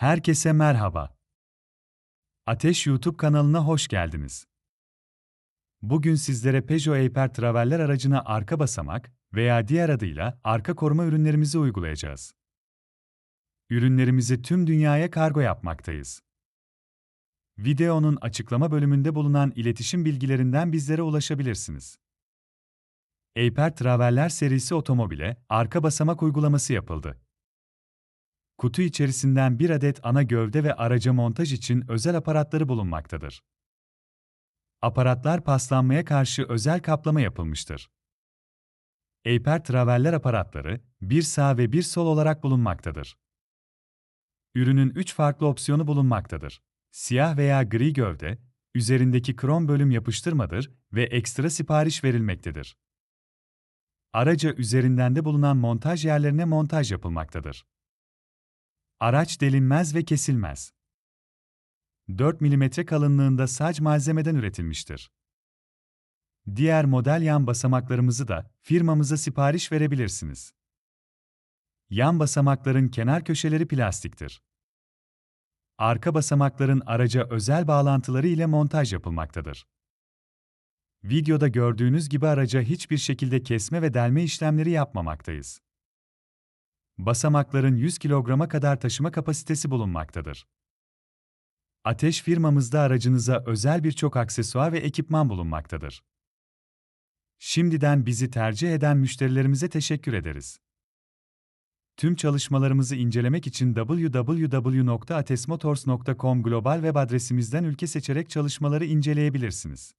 Herkese merhaba. Ateş YouTube kanalına hoş geldiniz. Bugün sizlere Peugeot Aper Traveller aracına arka basamak veya diğer adıyla arka koruma ürünlerimizi uygulayacağız. Ürünlerimizi tüm dünyaya kargo yapmaktayız. Videonun açıklama bölümünde bulunan iletişim bilgilerinden bizlere ulaşabilirsiniz. Aper Traveller serisi otomobile arka basamak uygulaması yapıldı. Kutu içerisinden bir adet ana gövde ve araca montaj için özel aparatları bulunmaktadır. Aparatlar paslanmaya karşı özel kaplama yapılmıştır. Aper Traveller aparatları, bir sağ ve bir sol olarak bulunmaktadır. Ürünün 3 farklı opsiyonu bulunmaktadır. Siyah veya gri gövde, üzerindeki krom bölüm yapıştırmadır ve ekstra sipariş verilmektedir. Araca üzerinden de bulunan montaj yerlerine montaj yapılmaktadır. Araç delinmez ve kesilmez. 4 mm kalınlığında sac malzemeden üretilmiştir. Diğer model yan basamaklarımızı da firmamıza sipariş verebilirsiniz. Yan basamakların kenar köşeleri plastiktir. Arka basamakların araca özel bağlantıları ile montaj yapılmaktadır. Videoda gördüğünüz gibi araca hiçbir şekilde kesme ve delme işlemleri yapmamaktayız. Basamakların 100 kilograma kadar taşıma kapasitesi bulunmaktadır. Ateş firmamızda aracınıza özel birçok aksesuar ve ekipman bulunmaktadır. Şimdiden bizi tercih eden müşterilerimize teşekkür ederiz. Tüm çalışmalarımızı incelemek için www.atesmotors.com global web adresimizden ülke seçerek çalışmaları inceleyebilirsiniz.